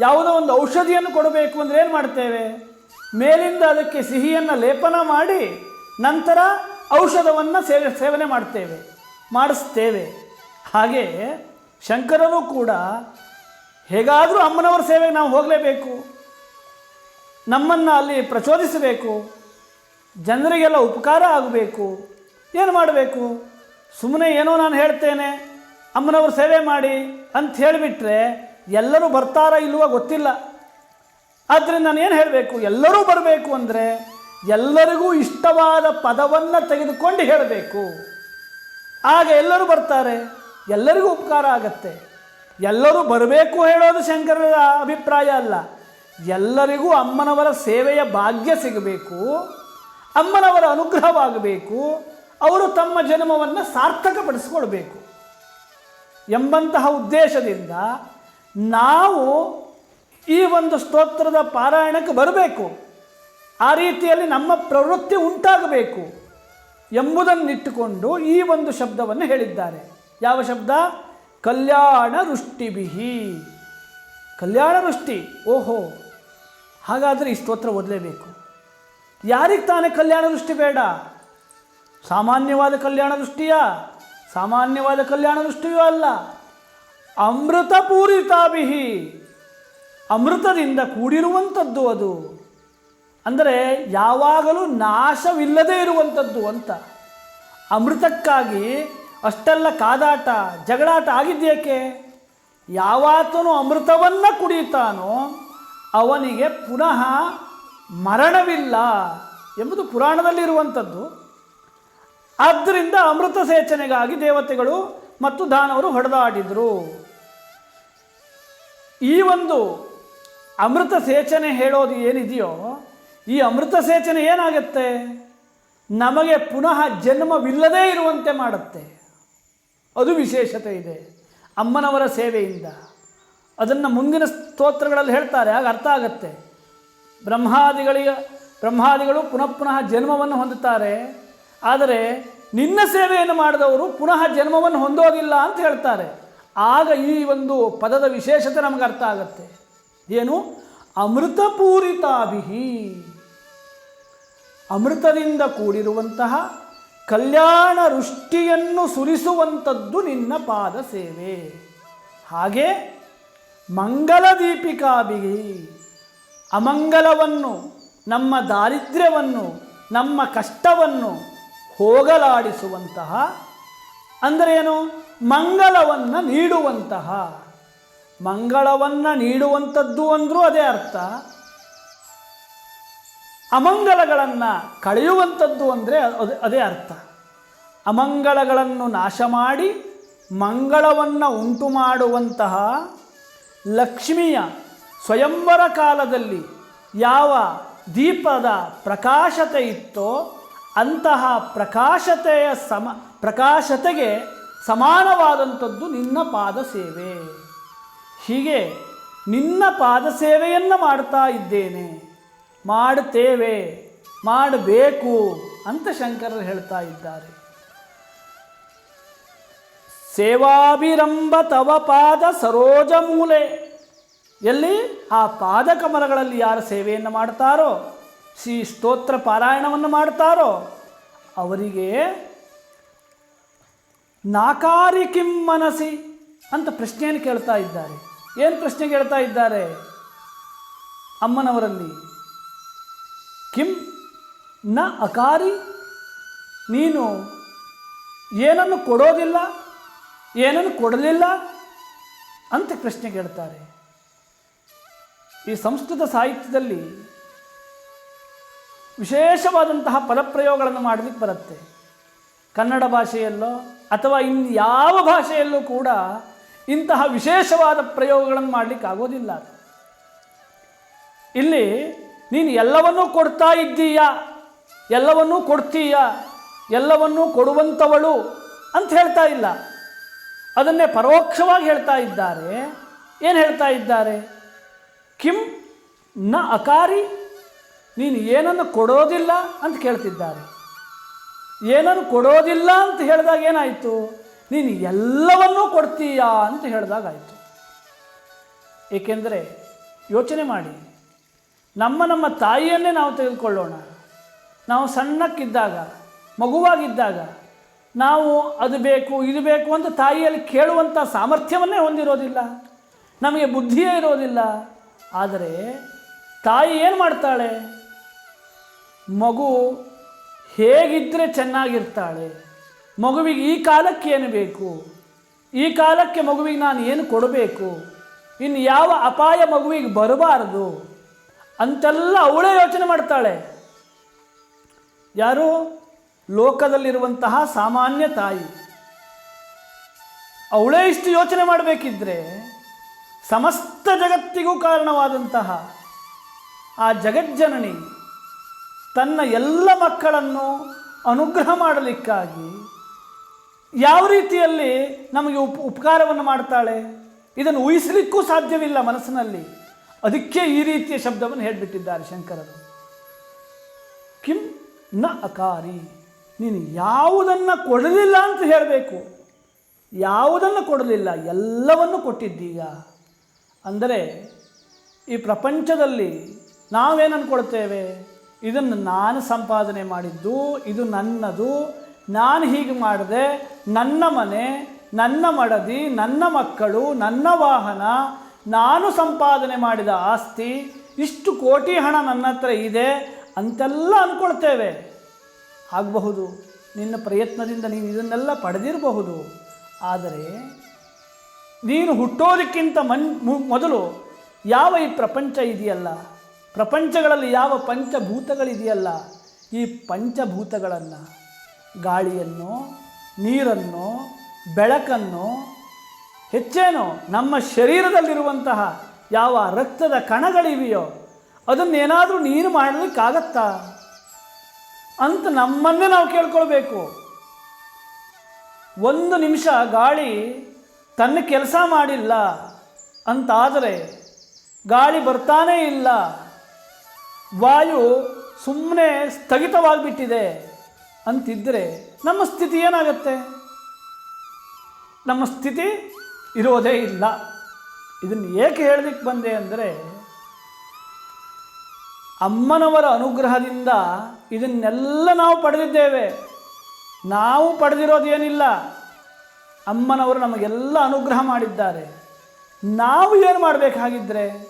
ಯಾವುದೋ ಒಂದು ಔಷಧಿಯನ್ನು ಕೊಡಬೇಕು ಅಂದರೆ ಏನು ಮಾಡ್ತೇವೆ? ಮೇಲಿಂದ ಅದಕ್ಕೆ ಸಿಹಿಯನ್ನು ಲೇಪನ ಮಾಡಿ ನಂತರ ಔಷಧವನ್ನು ಸೇವೆ ಸೇವನೆ ಮಾಡ್ತೇವೆ. ಮಾಡಿಸ್ತೇವೆ. ಹಾಗೆ ಶಂಕರರು ಕೂಡ ಹೇಗಾದರೂ ಅಮ್ಮನವರ ಸೇವೆಗೆ ನಾವು ಹೋಗಲೇಬೇಕು. ನಮ್ಮನ್ನು ಅಲ್ಲಿ ಪ್ರಚೋದಿಸಬೇಕು. ಜನರಿಗೆಲ್ಲ ಉಪಕಾರ ಆಗಬೇಕು. ಏನು ಮಾಡಬೇಕು? ಸುಮ್ಮನೆ ಏನೋ ನಾನು ಹೇಳ್ತೇನೆ, ಅಮ್ಮನವ್ರ ಸೇವೆ ಮಾಡಿ ಅಂತ ಹೇಳಿಬಿಟ್ರೆ ಎಲ್ಲರೂ ಬರ್ತಾರಾ ಇಲ್ವೋ ಗೊತ್ತಿಲ್ಲ. ಆದ್ದರಿಂದ ನಾನು ಏನು ಹೇಳಬೇಕು, ಎಲ್ಲರೂ ಬರಬೇಕು ಅಂದರೆ ಎಲ್ಲರಿಗೂ ಇಷ್ಟವಾದ ಪದವನ್ನು ತೆಗೆದುಕೊಂಡು ಹೇಳಬೇಕು. ಆಗ ಎಲ್ಲರೂ ಬರ್ತಾರೆ, ಎಲ್ಲರಿಗೂ ಉಪಕಾರ ಆಗತ್ತೆ. ಎಲ್ಲರೂ ಬರಬೇಕು ಹೇಳೋದು ಶಂಕರರ ಅಭಿಪ್ರಾಯ ಅಲ್ಲ. ಎಲ್ಲರಿಗೂ ಅಮ್ಮನವರ ಸೇವೆಯ ಭಾಗ್ಯ ಸಿಗಬೇಕು, ಅಮ್ಮನವರ ಅನುಗ್ರಹವಾಗಬೇಕು ಅವರು ತಮ್ಮ ಜನ್ಮವನ್ನು ಸಾರ್ಥಕಪಡಿಸ್ಕೊಳ್ಬೇಕು ಎಂಬಂತಹ ಉದ್ದೇಶದಿಂದ ನಾವು ಈ ಒಂದು ಸ್ತೋತ್ರದ ಪಾರಾಯಣಕ್ಕೆ ಬರಬೇಕು. ಆ ರೀತಿಯಲ್ಲಿ ನಮ್ಮ ಪ್ರವೃತ್ತಿ ಉಂಟಾಗಬೇಕು ಎಂಬುದನ್ನಿಟ್ಟುಕೊಂಡು ಈ ಒಂದು ಶಬ್ದವನ್ನು ಹೇಳಿದ್ದಾರೆ. ಯಾವ ಶಬ್ದ? ಕಲ್ಯಾಣ ವೃಷ್ಟಿಬಿಹಿ ಕಲ್ಯಾಣ ವೃಷ್ಟಿ, ಓಹೋ, ಹಾಗಾದರೆ ಈ ಸ್ತೋತ್ರ ಓದಲೇಬೇಕು. ಯಾರಿಗೆ ತಾನೇ ಕಲ್ಯಾಣ ದೃಷ್ಟಿ ಬೇಡ? ಸಾಮಾನ್ಯವಾದ ಕಲ್ಯಾಣ ದೃಷ್ಟಿಯ, ಸಾಮಾನ್ಯವಾದ ಕಲ್ಯಾಣ ದೃಷ್ಟಿಯೂ ಅಲ್ಲ. ಅಮೃತ ಪೂರಿತಾಭಿಹಿ ಅಮೃತದಿಂದ ಕೂಡಿರುವಂಥದ್ದು ಅದು. ಅಂದರೆ ಯಾವಾಗಲೂ ನಾಶವಿಲ್ಲದೇ ಇರುವಂಥದ್ದು ಅಂತ. ಅಮೃತಕ್ಕಾಗಿ ಅಷ್ಟೆಲ್ಲ ಕಾದಾಟ, ಜಗಳಾಟ ಆಗಿದ್ದೇಕೆ? ಯಾವಾತನು ಅಮೃತವನ್ನು ಕುಡಿಯುತ್ತಾನೋ, ಅವನಿಗೆ ಪುನಃ ಮರಣವಿಲ್ಲ ಎಂಬುದು ಪುರಾಣದಲ್ಲಿರುವಂಥದ್ದು. ಆದ್ದರಿಂದ ಅಮೃತ ಸೇಚನೆಗಾಗಿ ದೇವತೆಗಳು ಮತ್ತು ದಾನವರು ಹೊಡೆದಾಡಿದರು. ಈ ಒಂದು ಅಮೃತ ಸೇಚನೆ ಹೇಳೋದು ಏನಿದೆಯೋ, ಈ ಅಮೃತ ಸೇಚನೆ ಏನಾಗುತ್ತೆ? ನಮಗೆ ಪುನಃ ಜನ್ಮವಿಲ್ಲದೇ ಇರುವಂತೆ ಮಾಡುತ್ತೆ. ಅದು ವಿಶೇಷತೆ ಇದೆ ಅಮ್ಮನವರ ಸೇವೆಯಿಂದ. ಅದನ್ನು ಮುಂದಿನ ಸ್ತೋತ್ರಗಳಲ್ಲಿ ಹೇಳ್ತಾರೆ, ಆಗ ಅರ್ಥ ಆಗತ್ತೆ. ಬ್ರಹ್ಮಾದಿಗಳಿಗೆ, ಬ್ರಹ್ಮಾದಿಗಳು ಪುನಃ ಪುನಃ ಜನ್ಮವನ್ನು ಹೊಂದುತ್ತಾರೆ. ಆದರೆ ನಿನ್ನ ಸೇವೆಯನ್ನು ಮಾಡಿದವರು ಪುನಃ ಜನ್ಮವನ್ನು ಹೊಂದೋದಿಲ್ಲ ಅಂತ ಹೇಳ್ತಾರೆ. ಆಗ ಈ ಒಂದು ಪದದ ವಿಶೇಷತೆ ನಮಗೆ ಅರ್ಥ ಆಗುತ್ತೆ. ಏನು? ಅಮೃತಪೂರಿತಾಭಿಹಿ. ಅಮೃತದಿಂದ ಕೂಡಿರುವಂತಹ ಕಲ್ಯಾಣ ವೃಷ್ಟಿಯನ್ನು ಸುರಿಸುವಂಥದ್ದು ನಿನ್ನ ಪಾದ ಸೇವೆ. ಹಾಗೆ ಮಂಗಲ ದೀಪಿಕಾಭಿಹಿ. ಅಮಂಗಲವನ್ನು, ನಮ್ಮ ದಾರಿದ್ರ್ಯವನ್ನು, ನಮ್ಮ ಕಷ್ಟವನ್ನು ಹೋಗಲಾಡಿಸುವಂತಹ, ಅಂದರೆ ಏನು? ಮಂಗಳವನ್ನು ನೀಡುವಂತಹ. ಮಂಗಳವನ್ನು ನೀಡುವಂಥದ್ದು ಅಂದರೂ ಅದೇ ಅರ್ಥ. ಅಮಂಗಲಗಳನ್ನು ಕಳೆಯುವಂಥದ್ದು ಅಂದರೆ ಅದು ಅದೇ ಅರ್ಥ. ಅಮಂಗಳಗಳನ್ನು ನಾಶ ಮಾಡಿ ಮಂಗಳವನ್ನು ಉಂಟು ಮಾಡುವಂತಹ ಲಕ್ಷ್ಮಿಯ ಸ್ವಯಂವರ ಕಾಲದಲ್ಲಿ ಯಾವ ದೀಪದ ಪ್ರಕಾಶತೆ ಇತ್ತೋ ಅಂತಹ ಪ್ರಕಾಶತೆಯ ಸಮ, ಪ್ರಕಾಶತೆಗೆ ಸಮಾನವಾದಂಥದ್ದು ನಿನ್ನ ಪಾದ ಸೇವೆ. ಹೀಗೆ ನಿನ್ನ ಪಾದ ಸೇವೆಯನ್ನು ಮಾಡ್ತಾ ಇದ್ದೇನೆ. ಮಾಡುತ್ತೇವೆ, ಮಾಡಬೇಕು ಅಂತ ಶಂಕರರು ಹೇಳ್ತಾ ಇದ್ದಾರೆ. ಸೇವಾಭಿರಂಭ ತವ ಪಾದ ಸರೋಜ ಮೂಲೆ ಎಲ್ಲಿ? ಆ ಪಾದಕಮಲಗಳಲ್ಲಿ ಯಾರು ಸೇವೆಯನ್ನು ಮಾಡ್ತಾರೋ ಶ್ರೀ ಸ್ತೋತ್ರ ಪಾರಾಯಣವನ್ನು ಮಾಡ್ತಾರೋ ಅವರಿಗೆ ನಾಕಾರಿ ಕಿಂ ಮನಸಿ ಅಂತ ಪ್ರಶ್ನೆಯನ್ನು ಕೇಳ್ತಾ ಇದ್ದಾರೆ. ಏನು ಪ್ರಶ್ನೆ ಕೇಳ್ತಾ ಇದ್ದಾರೆ? ಅಮ್ಮನವರಲ್ಲಿ, ಕಿಂ ನ ಅಕಾರಿ? ನೀನು ಏನನ್ನು ಕೊಡೋದಿಲ್ಲ, ಏನನ್ನು ಕೊಡಲಿಲ್ಲ ಅಂತ ಪ್ರಶ್ನೆ ಕೇಳ್ತಾರೆ. ಈ ಸಂಸ್ಕೃತ ಸಾಹಿತ್ಯದಲ್ಲಿ ವಿಶೇಷವಾದಂತಹ ಪದಪ್ರಯೋಗಗಳನ್ನು ಮಾಡಲಿಕ್ಕೆ ಬರುತ್ತೆ. ಕನ್ನಡ ಭಾಷೆಯಲ್ಲೋ ಅಥವಾ ಇನ್ನು ಯಾವ ಭಾಷೆಯಲ್ಲೂ ಕೂಡ ಇಂತಹ ವಿಶೇಷವಾದ ಪ್ರಯೋಗಗಳನ್ನು ಮಾಡಲಿಕ್ಕೆ ಆಗೋದಿಲ್ಲ. ಇಲ್ಲಿ ನೀನು ಎಲ್ಲವನ್ನೂ ಕೊಡ್ತಾ ಇದ್ದೀಯಾ? ಎಲ್ಲವನ್ನೂ ಕೊಡ್ತೀಯ? ಎಲ್ಲವನ್ನೂ ಕೊಡುವಂಥವಳು ಅಂತ ಹೇಳ್ತಾ ಇಲ್ಲ. ಅದನ್ನೇ ಪರೋಕ್ಷವಾಗಿ ಹೇಳ್ತಾ ಇದ್ದಾರೆ. ಏನು ಹೇಳ್ತಾ ಇದ್ದಾರೆ? ಕಿಂ ನ ಅಕಾರಿ ನೀನು ಏನನ್ನು ಕೊಡೋದಿಲ್ಲ ಅಂತ ಕೇಳ್ತಿದ್ದಾರೆ. ಏನನ್ನು ಕೊಡೋದಿಲ್ಲ ಅಂತ ಹೇಳಿದಾಗ ಏನಾಯಿತು? ನೀನು ಎಲ್ಲವನ್ನೂ ಕೊಡ್ತೀಯಾ ಅಂತ ಹೇಳಿದಾಗಾಯಿತು ಏಕೆಂದರೆ ಯೋಚನೆ ಮಾಡಿ, ನಮ್ಮ ನಮ್ಮ ತಾಯಿಯನ್ನೇ ನಾವು ತೆಗೆದುಕೊಳ್ಳೋಣ. ನಾವು ಸಣ್ಣಕ್ಕಿದ್ದಾಗ, ಮಗುವಾಗಿದ್ದಾಗ, ನಾವು ಅದು ಬೇಕು, ಇದು ಬೇಕು ಅಂತ ತಾಯಿಯಲ್ಲಿ ಕೇಳುವಂಥ ಸಾಮರ್ಥ್ಯವನ್ನೇ ಹೊಂದಿರೋದಿಲ್ಲ. ನಮಗೆ ಬುದ್ಧಿಯೇ ಇರೋದಿಲ್ಲ. ಆದರೆ ತಾಯಿ ಏನು ಮಾಡ್ತಾಳೆ? ಮಗು ಹೇಗಿದ್ದರೆ ಚೆನ್ನಾಗಿರ್ತಾಳೆ? ಮಗುವಿಗೆ ಈ ಕಾಲಕ್ಕೆ ಏನು ಬೇಕು? ಈ ಕಾಲಕ್ಕೆ ಮಗುವಿಗೆ ನಾನು ಏನು ಕೊಡಬೇಕು? ಇನ್ನು ಯಾವ ಅಪಾಯ ಮಗುವಿಗೆ ಬರಬಾರದು? ಅಂತೆಲ್ಲ ಅವಳೇ ಯೋಚನೆ ಮಾಡ್ತಾಳೆ. ಯಾರು? ಲೋಕದಲ್ಲಿರುವಂತಹ ಸಾಮಾನ್ಯ ತಾಯಿ. ಅವಳೇ ಇಷ್ಟು ಯೋಚನೆ ಮಾಡಬೇಕಿದ್ರೆ ಸಮಸ್ತ ಜಗತ್ತಿಗೂ ಕಾರಣವಾದಂತಹ ಆ ಜಗಜ್ಜನನಿ ತನ್ನ ಎಲ್ಲ ಮಕ್ಕಳನ್ನು ಅನುಗ್ರಹ ಮಾಡಲಿಕ್ಕಾಗಿ ಯಾವ ರೀತಿಯಲ್ಲಿ ನಮಗೆ ಉಪ್ ಉಪಕಾರವನ್ನು ಮಾಡ್ತಾಳೆ? ಇದನ್ನು ಊಹಿಸಲಿಕ್ಕೂ ಸಾಧ್ಯವಿಲ್ಲ ಮನಸ್ಸಿನಲ್ಲಿ. ಅದಕ್ಕೆ ಈ ರೀತಿಯ ಶಬ್ದವನ್ನು ಹೇಳಿಬಿಟ್ಟಿದ್ದಾರೆ ಶಂಕರರು. ಕಿಂ ನ ಅಕಾರಿ, ನೀನು ಯಾವುದನ್ನು ಕೊಡಲಿಲ್ಲ ಅಂತ ಹೇಳಬೇಕು. ಯಾವುದನ್ನು ಕೊಡಲಿಲ್ಲ? ಎಲ್ಲವನ್ನು ಕೊಟ್ಟಿದ್ದೀಗ ಅಂದರೆ ಈ ಪ್ರಪಂಚದಲ್ಲಿ ನಾವೇನು ಅಂದ್ಕೊಳ್ತೇವೆ ಇದನ್ನು ನಾನು ಸಂಪಾದನೆ ಮಾಡಿದ್ದು, ಇದು ನನ್ನದು. ನಾನು ಹೀಗೆ ಮಾಡಿದೆ, ನನ್ನ ಮನೆ, ನನ್ನ ಮಡದಿ, ನನ್ನ ಮಕ್ಕಳು, ನನ್ನ ವಾಹನ, ನಾನು ಸಂಪಾದನೆ ಮಾಡಿದ ಆಸ್ತಿ, ಇಷ್ಟು ಕೋಟಿ ಹಣ ನನ್ನ ಹತ್ರ ಇದೆ ಅಂತೆಲ್ಲ ಅಂದ್ಕೊಳ್ತೇವೆ. ಆಗಬಹುದು, ನಿನ್ನ ಪ್ರಯತ್ನದಿಂದ ನೀನು ಇದನ್ನೆಲ್ಲ ಪಡೆದಿರಬಹುದು. ಆದರೆ, ನೀನು ಹುಟ್ಟೋದಕ್ಕಿಂತ ಮನ್ ಮೊದಲು ಯಾವ ಈ ಪ್ರಪಂಚ ಇದೆಯಲ್ಲ? ಪ್ರಪಂಚಗಳಲ್ಲಿ ಯಾವ ಪಂಚಭೂತಗಳಿದೆಯಲ್ಲ, ಈ ಪಂಚಭೂತಗಳನ್ನು ಗಾಳಿಯನ್ನು, ನೀರನ್ನು, ಬೆಳಕನ್ನು, ಹೆಚ್ಚೇನೋ ನಮ್ಮ ಶರೀರದಲ್ಲಿರುವಂತಹ ಯಾವ ರಕ್ತದ ಕಣಗಳಿವೆಯೋ, ಅದನ್ನೇನಾದರೂ ನೀರು ಮಾಡಲಿಕ್ಕಾಗತ್ತಾ? ಅಂತ ನಮ್ಮನ್ನೇ ನಾವು ಕೇಳ್ಕೊಳ್ಬೇಕು. ಒಂದು ನಿಮಿಷ ಗಾಳಿ ತನ್ನ ಕೆಲಸ ಮಾಡಿಲ್ಲ ಅಂತಾದರೆ ಗಾಳಿ ಬರ್ತಾನೇ ಇಲ್ಲ. ವಾಯು ಸುಮ್ಮನೆ ಸ್ಥಗಿತವಾಗಿಬಿಟ್ಟಿದೆ ಅಂತಿದ್ದರೆ ನಮ್ಮ ಸ್ಥಿತಿ ಏನಾಗುತ್ತೆ? ನಮ್ಮ ಸ್ಥಿತಿ ಇರೋದೇ ಇಲ್ಲ. ಇದನ್ನು ಏಕೆ ಹೇಳಲಿಕ್ಕೆ ಬಂದೆ ಅಂದರೆ, ಅಮ್ಮನವರ ಅನುಗ್ರಹದಿಂದ ಇದನ್ನೆಲ್ಲ ನಾವು ಪಡೆದಿದ್ದೇವೆ. ನಾವು ಪಡೆದಿರೋದೇನಿಲ್ಲ. ಅಮ್ಮನವರು ನಮಗೆಲ್ಲ ಅನುಗ್ರಹ ಮಾಡಿದ್ದಾರೆ. ನಾವು ಏನು ಮಾಡಬೇಕಾಗಿದ್ದರೆ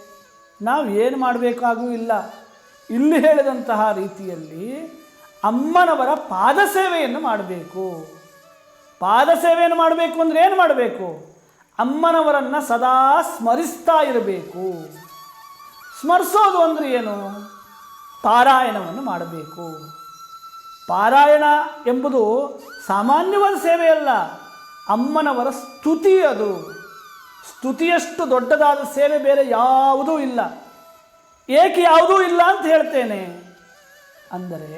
ನಾವು ಏನು ಮಾಡಬೇಕಾಗೂ ಇಲ್ಲ. ಇಲ್ಲಿ ಹೇಳಿದಂತಹ ರೀತಿಯಲ್ಲಿ ಅಮ್ಮನವರ ಪಾದ ಸೇವೆಯನ್ನು ಮಾಡಬೇಕು. ಪಾದ ಸೇವೆಯನ್ನು ಮಾಡಬೇಕು ಅಂದರೆ ಏನು ಮಾಡಬೇಕು? ಅಮ್ಮನವರನ್ನು ಸದಾ ಸ್ಮರಿಸ್ತಾ ಇರಬೇಕು. ಸ್ಮರಿಸೋದು ಅಂದರೆ ಏನು? ಪಾರಾಯಣವನ್ನು ಮಾಡಬೇಕು. ಪಾರಾಯಣ ಎಂಬುದು ಸಾಮಾನ್ಯವಾದ ಸೇವೆಯಲ್ಲ. ಅಮ್ಮನವರ ಸ್ತುತಿ ಅದು. ಸ್ತುತಿಯಷ್ಟು ದೊಡ್ಡದಾದ ಸೇವೆ ಬೇರೆ ಯಾವುದೂ ಇಲ್ಲ. ಏಕೆ ಯಾವುದೂ ಇಲ್ಲ ಅಂತ ಹೇಳ್ತೇನೆ? ಅಂದರೆ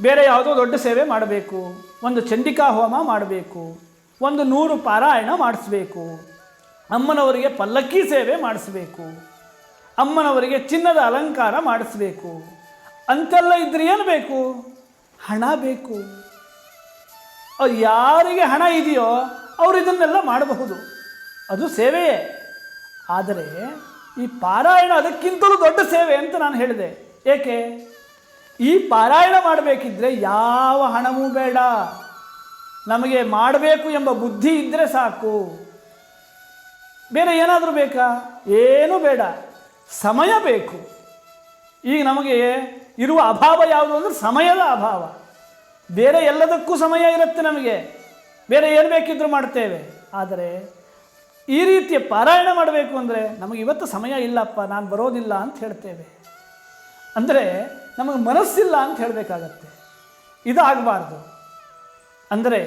ಬೇರೆ ಯಾವುದೋ ದೊಡ್ಡ ಸೇವೆ ಮಾಡಬೇಕು, ಒಂದು ಚಂಡಿಕಾ ಹೋಮ ಮಾಡಬೇಕು, ಒಂದು ನೂರು ಪಾರಾಯಣ ಮಾಡಿಸ್ಬೇಕು, ಅಮ್ಮನವರಿಗೆ ಪಲ್ಲಕ್ಕಿ ಸೇವೆ ಮಾಡಿಸ್ಬೇಕು, ಅಮ್ಮನವರಿಗೆ ಚಿನ್ನದ ಅಲಂಕಾರ ಮಾಡಿಸ್ಬೇಕು, ಅಂತೆಲ್ಲ ಇದ್ರೆ ಏನು ಬೇಕು? ಹಣ ಬೇಕು. ಅವ್ರು ಯಾರಿಗೆ ಹಣ ಇದೆಯೋ ಅವರು ಇದನ್ನೆಲ್ಲ ಮಾಡಬಹುದು. ಅದು ಸೇವೆಯೇ. ಆದರೆ ಈ ಪಾರಾಯಣ ಅದಕ್ಕಿಂತಲೂ ದೊಡ್ಡ ಸೇವೆ ಅಂತ ನಾನು ಹೇಳಿದೆ. ಏಕೆ? ಈ ಪಾರಾಯಣ ಮಾಡಬೇಕಿದ್ರೆ ಯಾವ ಹಣವೂ ಬೇಡ. ನಮಗೆ ಮಾಡಬೇಕು ಎಂಬ ಬುದ್ಧಿ ಇದ್ದರೆ ಸಾಕು. ಬೇರೆ ಏನಾದರೂ ಬೇಕಾ? ಏನೂ ಬೇಡ. ಸಮಯ ಬೇಕು. ಈಗ ನಮಗೆ ಇರುವ ಅಭಾವ ಯಾವುದು ಅಂದರೆ ಸಮಯದ ಅಭಾವ. ಬೇರೆ ಎಲ್ಲದಕ್ಕೂ ಸಮಯ ಇರುತ್ತೆ ನಮಗೆ. ಬೇರೆ ಏನು ಬೇಕಿದ್ದರೂ ಮಾಡ್ತೇವೆ. ಆದರೆ ಈ ರೀತಿಯ ಪಾರಾಯಣ ಮಾಡಬೇಕು ಅಂದರೆ ನಮಗೆ ಇವತ್ತು ಸಮಯ ಇಲ್ಲಪ್ಪ, ನಾನು ಬರೋದಿಲ್ಲ ಅಂತ ಹೇಳ್ತೇವೆ. ಅಂದರೆ ನಮಗೆ ಮನಸ್ಸಿಲ್ಲ ಅಂತ ಹೇಳಬೇಕಾಗತ್ತೆ. ಇದಾಗಬಾರ್ದು. ಅಂದರೆ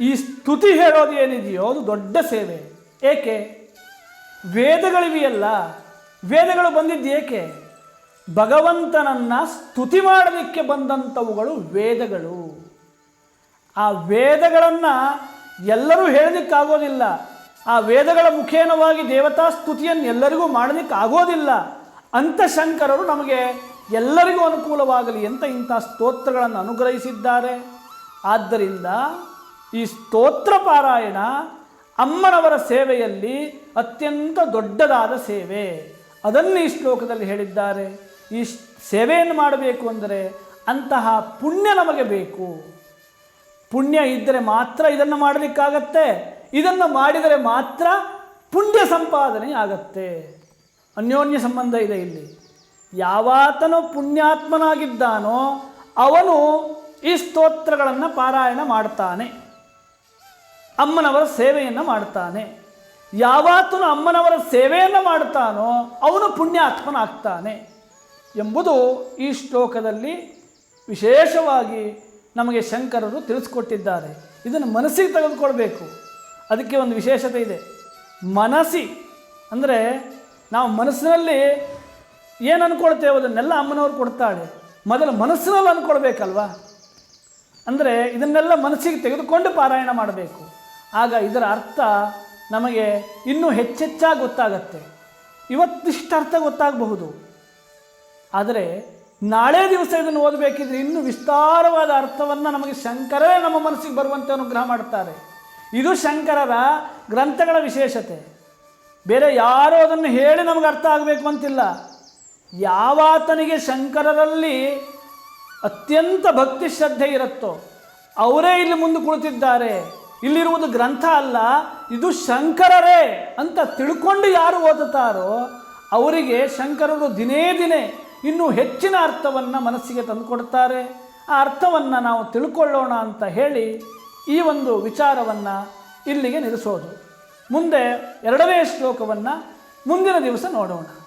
ಈ ಸ್ತುತಿ ಹೇಳೋದು ಏನಿದೆಯೋ ಅದು ದೊಡ್ಡ ಸೇವೆ. ಏಕೆ? ವೇದಗಳಿವೆಯಲ್ಲ, ವೇದಗಳು ಬಂದಿದ್ದು ಏಕೆ? ಭಗವಂತನನ್ನು ಸ್ತುತಿ ಮಾಡಲಿಕ್ಕೆ ಬಂದಂಥವುಗಳು ವೇದಗಳು. ಆ ವೇದಗಳನ್ನು ಎಲ್ಲರೂ ಹೇಳಲಿಕ್ಕಾಗೋದಿಲ್ಲ. ಆ ವೇದಗಳ ಮುಖೇನವಾಗಿ ದೇವತಾ ಸ್ತುತಿಯನ್ನು ಎಲ್ಲರಿಗೂ ಮಾಡಲಿಕ್ಕೆ ಆಗೋದಿಲ್ಲ ಅಂತ ಶಂಕರರು ನಮಗೆ ಎಲ್ಲರಿಗೂ ಅನುಕೂಲವಾಗಲಿ ಅಂತ ಇಂಥ ಸ್ತೋತ್ರಗಳನ್ನು ಅನುಗ್ರಹಿಸಿದ್ದಾರೆ. ಆದ್ದರಿಂದ ಈ ಸ್ತೋತ್ರ ಪಾರಾಯಣ ಅಮ್ಮನವರ ಸೇವೆಯಲ್ಲಿ ಅತ್ಯಂತ ದೊಡ್ಡದಾದ ಸೇವೆ. ಅದನ್ನು ಈ ಶ್ಲೋಕದಲ್ಲಿ ಹೇಳಿದ್ದಾರೆ. ಈ ಸೇವೆಯನ್ನು ಮಾಡಬೇಕು ಅಂದರೆ ಅಂತಹ ಪುಣ್ಯ ನಮಗೆ ಬೇಕು. ಪುಣ್ಯ ಇದ್ದರೆ ಮಾತ್ರ ಇದನ್ನು ಮಾಡಲಿಕ್ಕಾಗತ್ತೆ. ಇದನ್ನು ಮಾಡಿದರೆ ಮಾತ್ರ ಪುಣ್ಯ ಸಂಪಾದನೆ ಆಗತ್ತೆ. ಅನ್ಯೋನ್ಯ ಸಂಬಂಧ ಇದೆ ಇಲ್ಲಿ. ಯಾವಾತನು ಪುಣ್ಯಾತ್ಮನಾಗಿದ್ದಾನೋ ಅವನು ಈ ಸ್ತೋತ್ರಗಳನ್ನು ಪಾರಾಯಣ ಮಾಡ್ತಾನೆ. ಅಮ್ಮನವರ ಸೇವೆಯನ್ನು ಮಾಡ್ತಾನೆ. ಯಾವಾತನು ಅಮ್ಮನವರ ಸೇವೆಯನ್ನು ಮಾಡ್ತಾನೋ ಅವನು ಪುಣ್ಯಾತ್ಮನಾಗ್ತಾನೆ ಎಂಬುದು ಈ ಶ್ಲೋಕದಲ್ಲಿ ವಿಶೇಷವಾಗಿ ನಮಗೆ ಶಂಕರರು ತಿಳಿಸ್ಕೊಟ್ಟಿದ್ದಾರೆ. ಇದನ್ನು ಮನಸ್ಸಿಗೆ ತೆಗೆದುಕೊಳ್ಬೇಕು. ಅದಕ್ಕೆ ಒಂದು ವಿಶೇಷತೆ ಇದೆ. ಮನಸ್ಸಿ ಅಂದರೆ ನಾವು ಮನಸ್ಸಿನಲ್ಲಿ ಏನು ಅಂದ್ಕೊಳ್ತೇವೆ ಅದನ್ನೆಲ್ಲ ಅಮ್ಮನವ್ರು ಕೊಡ್ತಾಳೆ. ಮೊದಲು ಮನಸ್ಸಿನಲ್ಲಿ ಅಂದ್ಕೊಳ್ಬೇಕಲ್ವಾ ಅಂದರೆ ಇದನ್ನೆಲ್ಲ ಮನಸ್ಸಿಗೆ ತೆಗೆದುಕೊಂಡು ಪಾರಾಯಣ ಮಾಡಬೇಕು. ಆಗ ಇದರ ಅರ್ಥ ನಮಗೆ ಇನ್ನೂ ಹೆಚ್ಚೆಚ್ಚಾಗಿ ಗೊತ್ತಾಗತ್ತೆ. ಇವತ್ತಿಷ್ಟು ಅರ್ಥ ಗೊತ್ತಾಗಬಹುದು. ಆದರೆ ನಾಳೆ ದಿವಸ ಇದನ್ನು ಓದಬೇಕಿದ್ರೆ ಇನ್ನೂ ವಿಸ್ತಾರವಾದ ಅರ್ಥವನ್ನು ನಮಗೆ ಶಂಕರೇ ನಮ್ಮ ಮನಸ್ಸಿಗೆ ಬರುವಂತೆ ಅನುಗ್ರಹ ಮಾಡ್ತಾರೆ. ಇದು ಶಂಕರರ ಗ್ರಂಥಗಳ ವಿಶೇಷತೆ. ಬೇರೆ ಯಾರೂ ಅದನ್ನು ಹೇಳಿ ನಮಗೆ ಅರ್ಥ ಆಗಬೇಕು ಅಂತಿಲ್ಲ. ಯಾವಾತನಿಗೆ ಶಂಕರರಲ್ಲಿ ಅತ್ಯಂತ ಭಕ್ತಿ ಶ್ರದ್ಧೆ ಇರುತ್ತೋ, ಅವರೇ ಇಲ್ಲಿ ಮುಂದೆ ಕುಳಿತಿದ್ದಾರೆ. ಇಲ್ಲಿರುವುದು ಗ್ರಂಥ ಅಲ್ಲ, ಇದು ಶಂಕರರೇ ಅಂತ ತಿಳ್ಕೊಂಡು ಯಾರು ಓದುತ್ತಾರೋ, ಅವರಿಗೆ ಶಂಕರರು ದಿನೇ ದಿನೇ ಇನ್ನೂ ಹೆಚ್ಚಿನ ಅರ್ಥವನ್ನು ಮನಸ್ಸಿಗೆ ತಂದುಕೊಡ್ತಾರೆ. ಆ ಅರ್ಥವನ್ನು ನಾವು ತಿಳ್ಕೊಳ್ಳೋಣ ಅಂತ ಹೇಳಿ ಈ ಒಂದು ವಿಚಾರವನ್ನು ಇಲ್ಲಿಗೆ ನಿಲ್ಲಿಸೋದು. ಮುಂದೆ ಎರಡನೇ ಶ್ಲೋಕವನ್ನು ಮುಂದಿನ ದಿವಸ ನೋಡೋಣ.